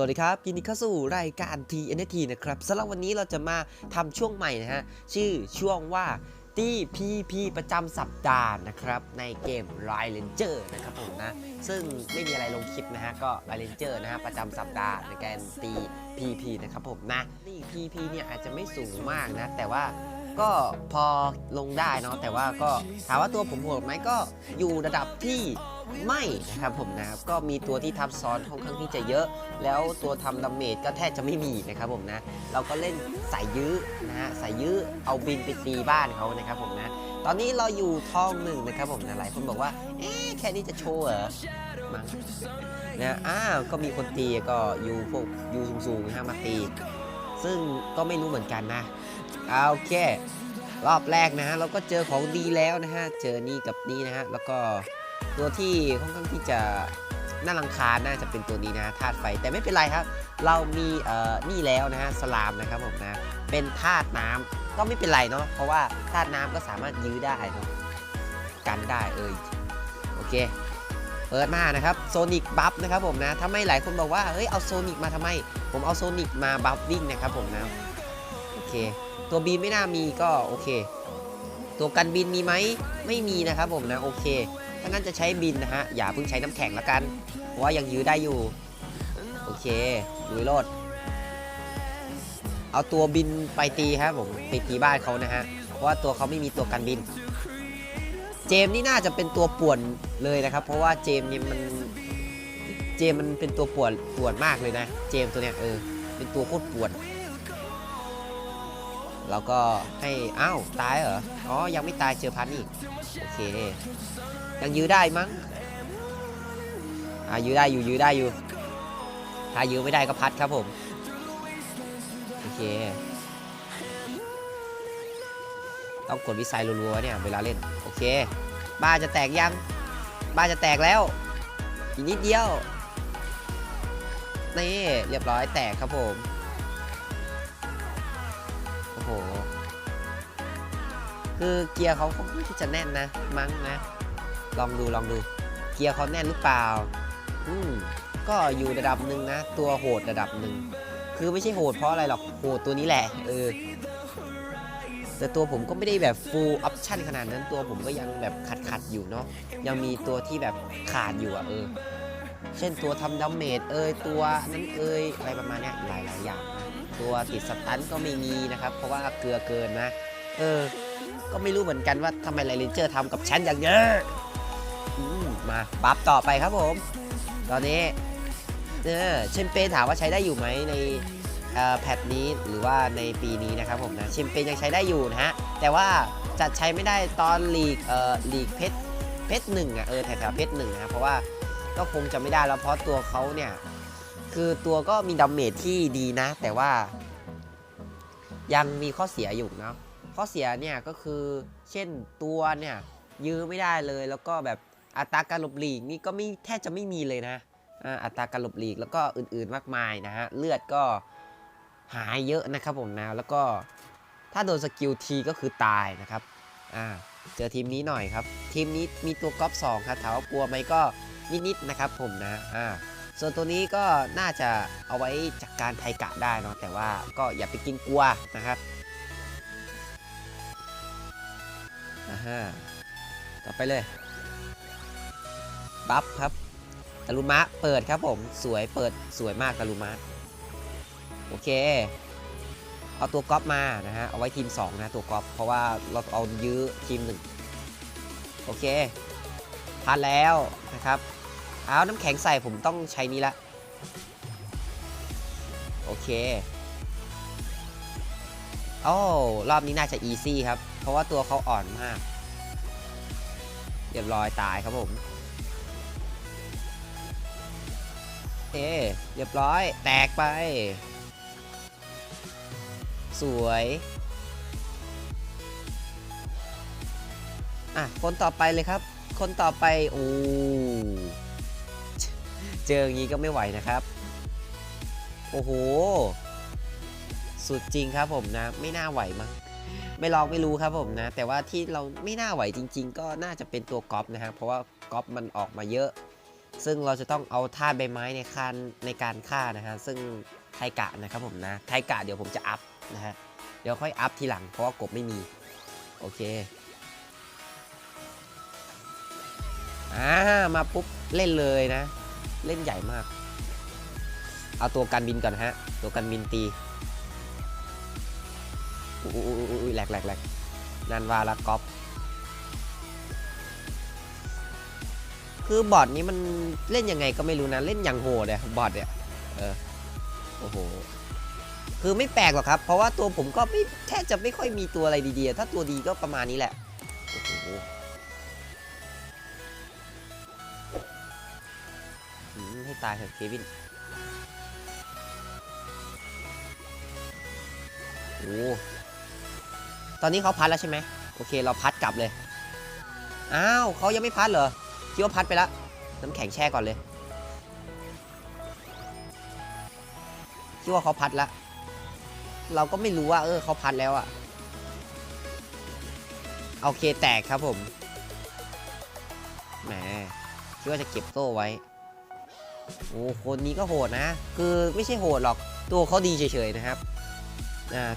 สวัสดีครับยินดีเข้าสู่รายการ TNT นะครับสำหรับวันนี้เราจะมาทำช่วงใหม่นะฮะ ชื่อช่วงว่าตี้ PP ประจำสัปดาห์นะครับ ในเกม r i l a n g e r นะครับผมนะ ซึ่งไม่มีอะไรลงคลิปนะฮะ ก็ r i l a n g e r นะฮะ ประจำสัปดาห์ในการตี PP นะครับผมนะ นี่ PP เนี่ยอาจจะไม่สูงมากนะ แต่ว่า ก็พอลงได้เนาะแต่ว่าก็ถามว่าตัวผมโหดไหมก็อยู่ระดับที่ไม่นะครับผมนะครับก็มีตัวที่ทับซ้อนค่อนข้างที่จะเยอะ แล้วตัวทำดาเมจก็แทบจะไม่มีนะครับผมนะเราก็เล่นสายยื้อนะฮะสายยื้อเอาบินไปตีบ้านเขานะครับผมนะตอนนี้เราอยู่ทองหนึ่งนะครับผมนะหลายคนบอกว่าเอ๊ะแค่นี้จะโชว์เหรอมั้งนะอ้าวก็มีคนตีก็อยู่พวกอยู่สูงๆนะฮะมาตี ซึ่งก็ไม่รู้เหมือนกันนะ โอเค รอบแรกนะฮะเราก็เจอของดีแล้วนะฮะ เจอนี่กับนี่นะฮะ แล้วก็ตัวที่ค่อนข้างที่จะน่ารังคาญน่าจะเป็นตัวนี้นะธาตุไฟแต่ไม่เป็นไรครับ เรามีเอ่อนี่แล้วนะฮะสลามนะครับผมนะเป็นธาตุน้ำก็ไม่เป็นไรเนาะเพราะว่าธาตุน้ำก็สามารถยื้อได้เนอะกันได้เอยโอเค เปิดมานะครับโซนิกบัฟนะครับผมนะถ้าไม่หลายคนบอกว่าเฮ้ยเอาโซนิกมาทำไม ผมเอาโซนิกมาบัฟวิ่งนะครับผมนะโอเค ตัวบีไม่น่ามีก็โอเค ตัวกันบินมีไหมไม่มีนะครับผมนะโอเคถ้างั้นจะใช้บินนะฮะอย่าเพิ่งใช้น้ำแข็งละกันเพราะว่ายังยื้อได้อยู่โอเคลุยโลดเอาตัวบินไปตีครับผมไปตีบ้านเขานะฮะเพราะว่าตัวเขาไม่มีตัวกันบิน เจมส์นี่น่าจะเป็นตัวป่วนเลยนะครับ เพราะว่าเจมส์เนี่ยมันเจมส์มันเป็นตัวป่วนป่วนมากเลยนะ เจมส์ตัวเนี้ยเออเป็นตัวโคตรป่วน แล้วก็ให้อ้าวตายเหรออ๋อยังไม่ตายเจอพันอีกโอเคยังยื้อได้มั้งอ่ายื้อได้อยู่ยื้อได้อยู่ ถ้ายื้อไม่ได้ก็พัดครับผมโอเคต้องกดวิสัยรัวๆเนี่ยเวลาเล่นโอเค บ้าจะแตกยัง บ้าจะแตกแล้วอีกนิดเดียวนี่เรียบร้อยแตกครับผม คือเกียร์เขาเขาจะแน่นนะ มั้งนะ ลองดูลองดู เกียร์เขาแน่นหรือเปล่า อืมก็อยู่ระดับหนึ่งนะ ตัวโหดระดับหนึ่ง คือไม่ใช่โหดเพราะอะไรหรอก โหดตัวนี้แหละ เออ แต่ตัวผมก็ไม่ได้แบบ full option ขนาดนั้น ตัวผมก็ยังแบบขัดขัดอยู่เนาะ ยังมีตัวที่แบบขาดอยู่อะเออ เช่นตัวทำดาเมจเอยตัวนั้นเอยอะไรประมาณเนี้ยหลายหลายอย่าง ตัวติดสตันก็ไม่มีนะครับ เพราะว่าเกลือเกินนะ เออ ก็ไม่รู้เหมือนกันว่าทำไมไลเลนเจอร์ทำกับฉันอย่างเยอะอืมมาบัฟต่อไปครับผม ตอนนี้เออเชมเปญถามว่าใช้ได้อยู่ไหมในแพทนี้หรือว่าในปีนี้นะครับผมนะเชมเปญยังใช้ได้อยู่นะฮะ แต่ว่าจะใช้ไม่ได้ตอนลีกเอ่อลีกเพชรเพชรหนึ่งอะเออแถวๆเพชรหนึ่งนะเพราะว่าก็คงจะไม่ได้แล้วเพราะตัวเขาเนี่ยคือตัวก็มีดาเมจที่ดีนะ แต่ว่ายังมีข้อเสียอยู่เนาะ ข้อเสียเนี่ยก็คือเช่นตัวเนี่ยยื้อไม่ได้เลยแล้วก็แบบอัตราการหลบหลีกนี่ก็ไม่แทบจะไม่มีเลยนะอัตราการหลบหลีกแล้วก็อื่นๆมากมายนะฮะเลือดก็หายเยอะนะครับผมนะแล้วก็ถ้าโดนสกิลทีก็คือตายนะครับอ่าเจอทีมนี้หน่อยครับ ทีมนี้มีตัวก๊อปสองครับถามว่ากลัวไหมก็นิดๆนะครับผมนะอ่าส่วนตัวนี้ก็น่าจะเอาไว้จัดกการไทกะได้เนาะแต่ว่าก็อย่าไปกินกลัวนะครับ ฮะต่อไปเลย บัฟครับตาลุมะเปิดครับผม สวยเปิดสวยมากตาลุมะ โอเค เอาตัวก๊อปมานะฮะ เอาไว้ทีม 2 นะตัวก๊อป เพราะว่าเราเอายื้อทีม 1 โอเคพันแล้วนะครับ เอาน้ำแข็งใส่ผมต้องใช้นี้ละ โอเคโอ้รอบนี้น่าจะอีซี่ครับ เพราะว่าตัวเขาอ่อนมาก เรียบร้อยตายครับผมเอเรียบร้อย แตกไป สวย อะ คนต่อไปเลยครับ คนต่อไป โอ้เจออย่างนี้ก็ไม่ไหวนะครับ โอ้โห สุดจริงครับผมนะ ไม่น่าไหวมั้ง ไม่ลองไม่รู้ครับผมนะ แต่ว่าที่เราไม่น่าไหวจริง ๆ ก็น่าจะเป็นตัวก๊อปนะฮะเพราะว่าก๊อปมันออกมาเยอะ ซึ่งเราจะต้องเอาธาตุใบไม้ในการในการฆ่านะฮะซึ่งไทกะนะครับผมนะไทกะเดี๋ยวผมจะอัพนะฮะเดี๋ยวค่อยอัพทีหลังเพราะว่ากบไม่มี โอเคอ่ามาปุ๊บเล่นเลยนะ เล่นใหญ่มาก เอาตัวกันบินก่อนฮะ ตัวกันบินตี อุ้ยแหลกแหลกแหลกนันว่าละก๊อปคือบอทนี้มันเล่นยังไงก็ไม่รู้นะ เล่นอย่างโหดเลยบอทเนี่ยเออโอ้โหคือไม่แปลกหรอกครับ เพราะว่าตัวผมก็ไม่แทบจะไม่ค่อยมีตัวอะไรดีๆ ถ้าตัวดีก็ประมาณนี้แหละโอ้โหให้ตายเถอะเควินโอ้ ตอนนี้เขาพัดแล้วใช่ไหมโอเค เราพัดกลับเลย อ้าวเขายังไม่พัดเหรอ คิดว่าพัดไปแล้วน้ำแข็งแช่ก่อนเลย คิดว่าเขาพัดแล้ว เราก็ไม่รู้ว่า เออเขาพัดแล้วอะโอเคแตกครับผม แหม คิดว่าจะเก็บโซ่ไว้ โอ้ คนนี้ก็โหดนะ คือไม่ใช่โหดหรอก ตัวเขาดีเฉยๆนะครับ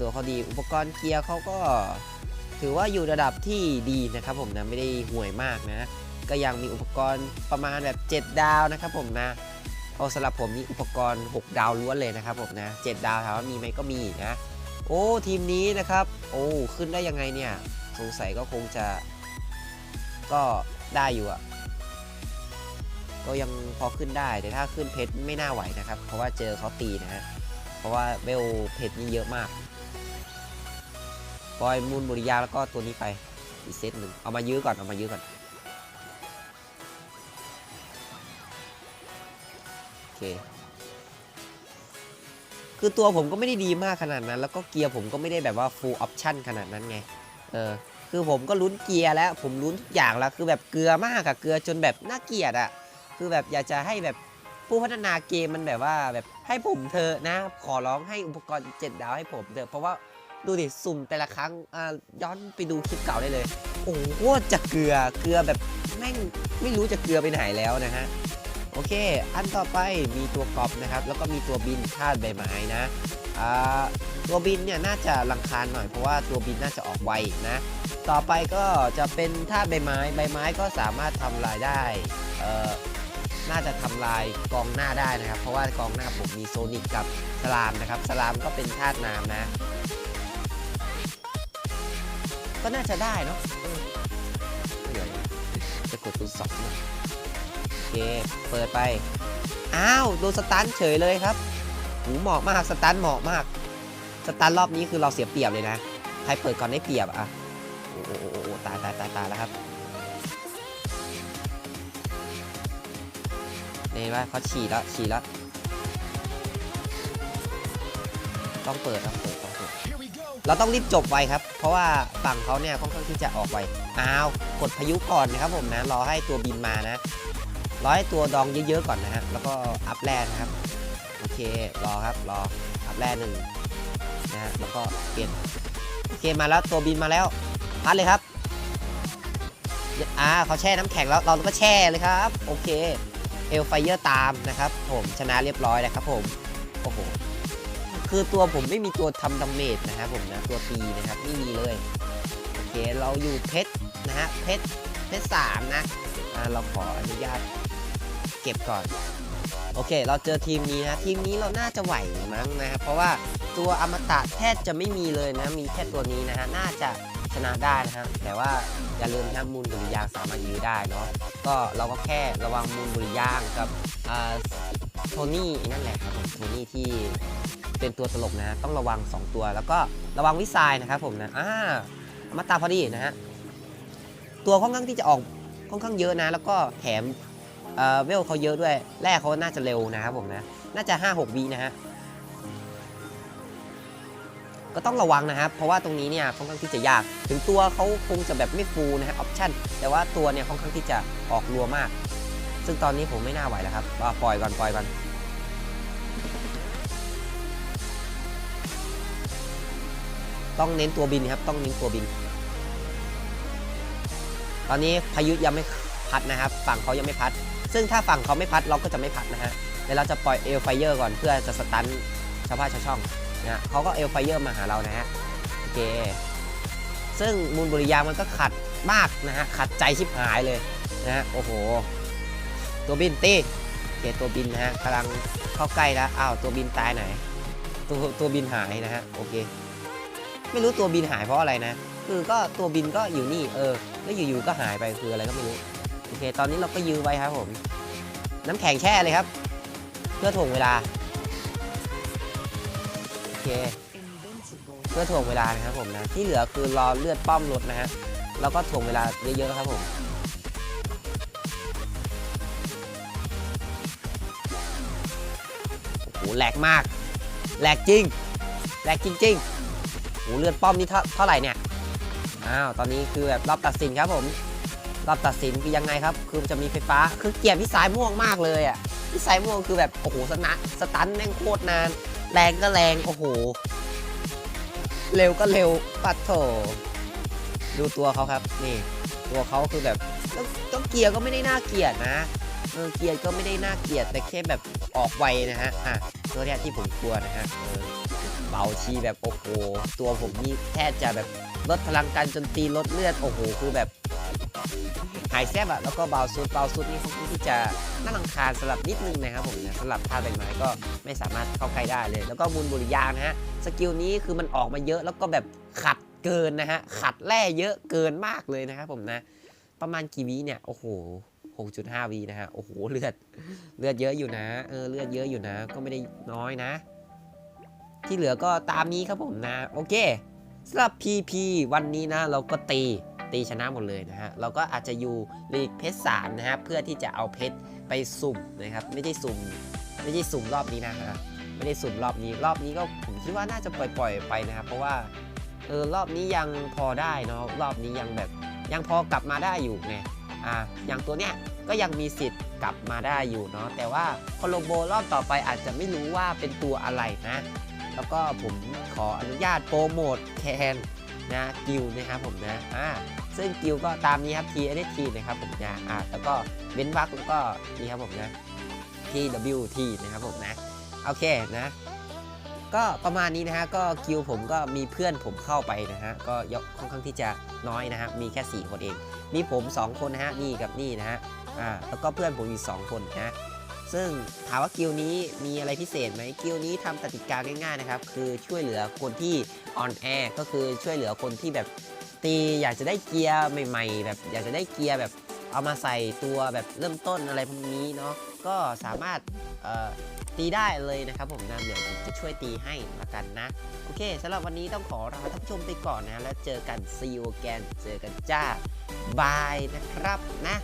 ตัวเขาดีอุปกรณ์เกียร์เขาก็ถือว่าอยู่ระดับที่ดีนะครับผมนะไม่ได้ห่วยมากนะ ก็ยังมีอุปกรณ์ประมาณแบบ 7 ดาวนะครับผมนะเอาสำหรับผมนี่อุปกรณ์ 6 ดาวล้วนเลยนะครับผมนะ7ดาวถามว่ามีไหมก็มีนะ โอ้ทีมนี้นะครับ โอ้ขึ้นได้ยังไงเนี่ย สงสัยก็คงจะ ก็ได้อยู่อะก็ยังพอขึ้นได้แต่ถ้าขึ้นเพชรไม่น่าไหวนะครับ เพราะว่าเจอเขาตีนะฮะ ราะว่าเวลเพชรนี่เยอะมากปล่อยมูลบุริยาแล้วก็ตัวนี้ไปอีกเซตหนึ่งเอามายื้อก่อนเอามายื้อก่อนโอเคคือตัวผมก็ไม่ได้ดีมากขนาดนั้น แล้วก็เกียร์ผมก็ไม่ได้แบบว่า full option ขนาดนั้นไงเออคือผมก็ลุ้นเกียร์แล้ว ผมลุ้นทุกอย่างแล้วคือแบบเกลือมากอะเกลือจนแบบน่าเกลียดอะคือแบบอยากจะให้แบบ ผู้พัฒนาเกมมันแบบว่าแบบให้ผมเธอนะ ขอร้องให้อุปกรณ์เจ็ดดาวให้ผมเถอะเพราะว่าดูดิสุ่มแต่ละครั้งย้อนไปดูคลิปเก่าได้เลย โอ้โหจะเกลือเกลือแบบแม่งไม่รู้จะเกลือไปไหนแล้วนะฮะโอเค อันต่อไปมีตัวกรอบนะครับ แล้วก็มีตัวบินธาตุใบไม้นะตัวบินเนี่ยน่าจะรังคาญหน่อยเพราะว่าตัวบินน่าจะออกไวนะ ต่อไปก็จะเป็นธาตุใบไม้ ใบไม้ก็สามารถทำลายได้ น่าจะทำลายกองหน้าได้นะครับ เพราะว่ากองหน้าผมมีโซนิกกับสลามนะครับสลามก็เป็นธาตุน้ำนะ ก็น่าจะได้เนาะเดี๋ยวจะกดตัวสองนะโอเค เปิดไป อ้าวโดนสตันเฉยเลยครับหูเหมาะมากสตันเหมาะมาก สตันรอบนี้คือเราเสียเปรียบเลยนะใครเปิดก่อนได้เปรียบอะโอ้โอ้โหโอ้โหตายตายตายตายแล้วครับ นี่ยว่าเขาฉีดแล้วฉีดแล้วต้องเปิดต้องเปิดต้องเปิด เราต้องรีบจบไวครับ เพราะว่าฝั่งเขาเนี่ยค่อนข้างที่จะออกไวอ้าวกดพายุก่อนนะครับผมนะรอให้ตัวบินมานะรอให้ตัวดองเยอะๆก่อนนะฮะแล้วก็อัพแร่นะครับโอเครอครับรออัพแร่หนึ่งนะฮะแล้วก็เปลี่ยนโอเคมาแล้วตัวบินมาแล้วพัดเลยครับอ่าเขาแช่น้ำแข็งแล้วเราก็แช่เลยครับ โอเค เอลไฟเยอร์ตามนะครับผมชนะเรียบร้อยแล้วครับผมโอ้โหคือตัวผมไม่มีตัวทำดาเมจนะครับผมนะตัวตีนะครับไม่มีเลยโอเคเราอยู่เพชรนะฮะเพชรเพชรสามนะอ่าเราขออนุญาตเก็บก่อนโอเค เราเจอทีมนี้นะทีมนี้เราน่าจะไหวมั้งนะครับเพราะว่าตัวอมตะแทบจะไม่มีเลยนะมีแค่ตัวนี้นะฮะน่าจะ ชนะได้นะฮะแต่ว่าอย่าลืมนะมูลบุริยางสามารถยื้อได้เนาะก็เราก็แค่ระวังมูลบุริยางกับโทนี่นั่นแหละครับผมโทนี่ที่เป็นตัวตลกนะ ต้องระวัง 2 ตัว แล้วก็ระวังวิสายนะครับผมนะอ่าอมตะพอดีนะฮะตัวค่อนข้างที่จะออกค่อนข้างเยอะนะ แล้วก็แถมเอ่อเวลเขาเยอะด้วยแรกเขาน่าจะเร็วนะครับผมนะ น่าจะ 5-6วินะฮะ ก็ต้องระวังนะครับ เพราะว่าตรงนี้เนี่ยค่อนข้างที่จะยาก ถึงตัวเขาคงจะแบบไม่ฟูลนะฮะออปชั่นแต่ว่าตัวเนี่ยค่อนข้างที่จะออกรัวมาก ซึ่งตอนนี้ผมไม่น่าไหวแล้วครับว่าปล่อยก่อนปล่อยก่อนต้องเน้นตัวบินครับ ต้องเน้นตัวบิน ตอนนี้พายุยังไม่พัดนะครับ ฝั่งเขายังไม่พัด ซึ่งถ้าฝั่งเขาไม่พัดเราก็จะไม่พัดนะฮะเดี๋ยวเราจะปล่อยเอลไฟเยอร์ก่อนเพื่อจะสตันชาวบ้านชาวช่อง นะเขาก็เอลไฟเยอร์มาหาเรานะฮะโอเคซึ่งมูลบุริยามันก็ขัดมากนะฮะขัดใจชิบหายเลยนะฮะโอ้โห ตัวบินตีโอเคตัวบินนะฮะกำลังเข้าใกล้แล้วอ้าวตัวบินตายไหน ตัวตัวบินหายนะฮะโอเค ไม่รู้ตัวบินหายเพราะอะไรนะ คือก็ตัวบินก็อยู่นี่เออแล้วอยู่ๆก็หายไปคืออะไรก็ไม่รู้โอเค ตอนนี้เราก็ยื้อไว้ครับผม น้ำแข็งแช่เลยครับ เพื่อถ่วงเวลา เคเพื่อถ่วงเวลานะครับผมนะ ที่เหลือคือรอเลือดป้อมลดนะฮะ แล้วก็ถ่วงเวลาเยอะๆครับผม โอ้โหแหลกมาก แหลกจริง แหลกจริงๆโอ้โหเลือดป้อมนี่เท่าไหร่เนี่ย อ้าว ตอนนี้คือแบบรอบตัดสินครับผม รอบตัดสินคือยังไงครับ คือจะมีไฟฟ้า คือเกียดพี่สายม่วงมากเลยอะพี่สายม่วงคือแบบ โอ้โหสนะสตันแม่งโคตรนาน แรงก็แรง โอ้โห เร็วก็เร็ว ปัดโถ ดูตัวเขาครับ นี่ ตัวเขาคือแบบก็ก็เกียร์ก็ไม่ได้น่าเกลียดนะ เออ เกียร์ก็ไม่ได้น่าเกลียด แต่แค่แบบออกไวนะฮะ อะ ตัวเนี้ยที่ผมกลัวนะฮะเออเบาชีแบบโอ้โห ตัวผมนี่แทบจะแบบลดพลังการจนตีลดเลือด โอ้โห คือแบบ หายแซบอะแล้วก็เบาซุดเบาซุดนี่ที่จะน่ารังคาญสำหรับนิดนึงนะครับผมนะสำหรับท่าใบไม้ก็ไม่สามารถเข้าใกล้ได้เลย แล้วก็มูลบุริยางนะฮะสกิลนี้คือมันออกมาเยอะแล้วก็แบบขัดเกินนะฮะขัดแร่เยอะเกินมากเลยนะครับผมนะประมาณกี่วิเนี่ยโอ้โห6.5วินะฮะ โอ้โห เลือด เลือดเยอะอยู่นะ เออ เลือดเยอะอยู่นะ ก็ไม่ได้น้อยนะ ที่เหลือก็ตามนี้ครับผมนะ โอเคสำหรับ PP วันนี้นะ เราก็ตี ตีชนะหมดเลยนะฮะเราก็อาจจะอยู่ลีกเพชรสามนะฮะเพื่อที่จะเอาเพชรไปสุ่มนะครับไม่ได้สุ่มไม่ได้สุ่มรอบนี้นะฮะไม่ได้สุ่มรอบนี้รอบนี้ก็ผมคิดว่าน่าจะปล่อยๆไปนะครับเพราะว่าเออรอบนี้ยังพอได้เนาะรอบนี้ยังแบบยังพอกลับมาได้อยู่ไงอ่าอย่างตัวเนี้ยก็ยังมีสิทธิ์กลับมาได้อยู่เนาะแต่ว่าโคโลโบรอบต่อไปอาจจะไม่รู้ว่าเป็นตัวอะไรนะ แล้วก็ผมขออนุญาตโปรโมทแคน นะกิลนะครับผมนะอ่าซึ่งกิลก็ตามนี้ครับ T N T นะครับผมนะอ่าแล้วก็เบนวักก็นี่ครับผมนะ T W T นะครับผมนะโอเคนะก็ประมาณนี้นะฮะก็กิลผมก็มีเพื่อนผมเข้าไปนะฮะก็ยกค่อนข้างที่จะน้อยนะฮะมีแค่ 4 คนเอง มีผม 2 คนนะฮะนี่กับนี่นะฮะอ่าแล้วก็เพื่อนผมอีก 2 คนนะ ซึ่งถามว่ากิลนี้มีอะไรพิเศษไหมกิลนี้ทำกติกาง่ายๆนะครับ คือช่วยเหลือคนที่ออนแอร์ก็คือช่วยเหลือคนที่แบบตีอยากจะได้เกียร์ใหม่ ๆ แบบอยากจะได้เกียร์แบบเอามาใส่ตัวแบบเริ่มต้นอะไรพวกนี้เนาะก็สามารถตีได้เลยนะครับผมนะเดี๋ยวผมจะช่วยตีให้ละกันนะ โอเคสำหรับวันนี้ต้องขอลาท่านผู้ชมไปก่อนนะ แล้วเจอกัน see you again เจอกันจ้าบายนะครับนะ